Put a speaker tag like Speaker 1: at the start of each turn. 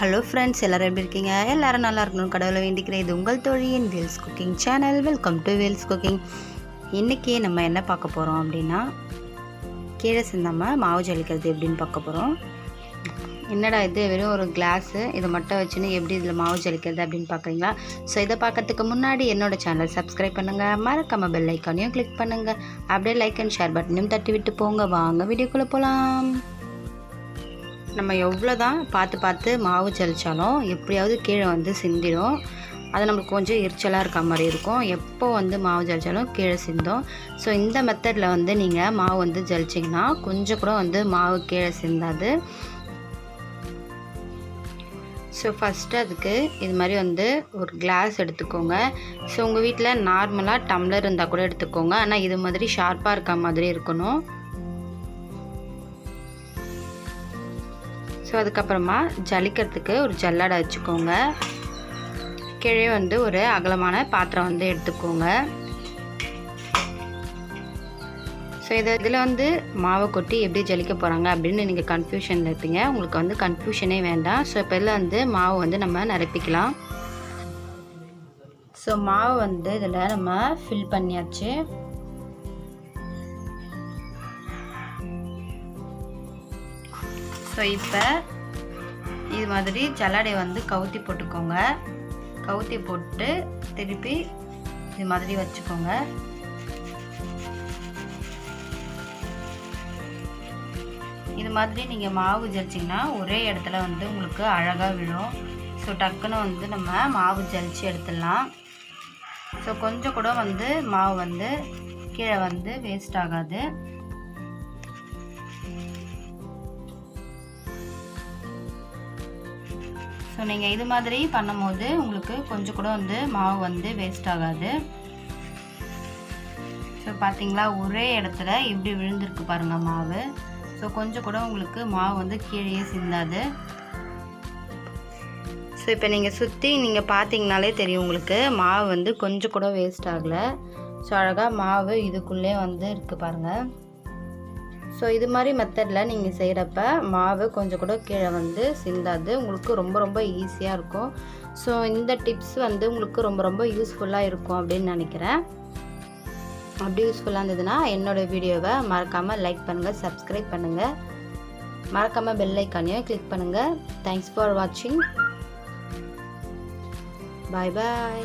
Speaker 1: Hello friends எல்லோரும் எப்படி இருக்கீங்க? எல்லோரும் நல்லா இருக்கணும் கடவுளை வேண்டிக்கிறேன். இது உங்கள் தொழிலின் Vels cooking channel welcome to Vels cooking இன்றைக்கி நம்ம என்ன பார்க்க போகிறோம் அப்படின்னா கீழே சிந்தாமல் மாவு ஜலிக்கிறது எப்படின்னு பார்க்க போகிறோம் என்னடா இது? வெறும் ஒரு கிளாஸு இதை மட்டும் வச்சுன்னு எப்படி இதில் மாவு ஜலிக்கிறது அப்படின்னு பார்க்குறீங்களா? ஸோ இதை பார்க்கறதுக்கு முன்னாடி என்னோட சேனல் சப்ஸ்கிரைப் பண்ணுங்கள் மறக்காம பெல் ஐக்கானையும் கிளிக் பண்ணுங்கள் அப்படியே லைக் அண்ட் ஷேர் பட்டனையும் தட்டி விட்டு போங்க. வாங்க வீடியோக்குள்ளே போகலாம் நம்ம எவ்வளோ தான் பார்த்து பார்த்து மாவு ஜலித்தாலும் எப்படியாவது கீழே வந்து சிந்திடும். அது நம்மளுக்கு கொஞ்சம் எரிச்சலாக இருக்க மாதிரி இருக்கும். எப்போ வந்து மாவு ஜலித்தாலும் கீழே சிந்தும். ஸோ இந்த மெத்தடில் வந்து நீங்கள் மாவு வந்து ஜலிச்சிங்கன்னா கொஞ்சம் கூட வந்து மாவு கீழே சிந்தாது. ஸோ ஃபஸ்ட்டு அதுக்கு இது மாதிரி வந்து ஒரு கிளாஸ் எடுத்துக்கோங்க. ஸோ உங்கள் வீட்டில் நார்மலாக டம்ளர் இருந்தால் கூட எடுத்துக்கோங்க. ஆனால் இது மாதிரி ஷார்ப்பாக இருக்க மாதிரி இருக்கணும். ஸோ அதுக்கப்புறமா ஜலிக்கிறதுக்கு ஒரு ஜல்லடை வச்சுக்கோங்க. கீழே வந்து ஒரு அகலமான பாத்திரம் வந்து எடுத்துக்கோங்க. ஸோ இதை இதில் வந்து மாவை கொட்டி எப்படி ஜலிக்க போகிறாங்க அப்படின்னு நீங்கள் கன்ஃபியூஷனில் இருப்பீங்க. உங்களுக்கு வந்து கன்ஃபியூஷனே வேண்டாம். ஸோ இப்போ இதில் வந்து மாவு வந்து நம்ம நிரப்பிக்கலாம். ஸோ மாவு வந்து இதில் நம்ம ஃபில் பண்ணியாச்சு. ஸோ இப்போ இது மாதிரி ஜல்லடை வந்து கவுத்தி போட்டுக்கோங்க. கவுத்தி போட்டு திருப்பி இது மாதிரி வச்சுக்கோங்க. இது மாதிரி நீங்கள் மாவு ஜலிச்சிங்கன்னா ஒரே இடத்துல வந்து உங்களுக்கு அழகாக விழும். ஸோ டக்குன்னு வந்து நம்ம மாவு ஜலிச்சு எடுத்துடலாம். ஸோ கொஞ்சம் கூட வந்து மாவு வந்து கீழே வந்து வேஸ்ட் ஆகாது. ஸோ நீங்கள் இது மாதிரி பண்ணும்போது உங்களுக்கு கொஞ்சம் கூட வந்து மாவு வந்து வேஸ்ட் ஆகாது. ஸோ பார்த்தீங்களா ஒரே இடத்துல இப்படி விழுந்திருக்கு பாருங்கள் மாவு. ஸோ கொஞ்சம் கூட உங்களுக்கு மாவு வந்து கீழே சிந்தாது. ஸோ இப்போ நீங்கள் சுற்றி நீங்கள் பார்த்தீங்கனாலே தெரியும் உங்களுக்கு. மாவு வந்து கொஞ்சம் கூட வேஸ்ட் ஆகலை. ஸோ அழகாக மாவு இதுக்குள்ளே வந்து இருக்குது பாருங்கள் ஸோ இது மாதிரி மெத்தடில் நீங்கள் செய்கிறப்ப மாவு கொஞ்சம் கூட கீழே வந்து சிந்தாது. உங்களுக்கு ரொம்ப ரொம்ப ஈஸியாக இருக்கும். ஸோ இந்த டிப்ஸ் வந்து உங்களுக்கு ரொம்ப ரொம்ப யூஸ்ஃபுல்லாக இருக்கும் அப்படின்னு நினைக்கிறேன். அப்படி யூஸ்ஃபுல்லாக இருந்ததுன்னா என்னோடய வீடியோவை மறக்காமல் லைக் பண்ணுங்கள் சப்ஸ்கிரைப் பண்ணுங்கள் மறக்காமல் பெல் ஐக்கானையும் கிளிக் பண்ணுங்கள் தேங்க்ஸ் ஃபார் வாட்சிங் பாய் பாய்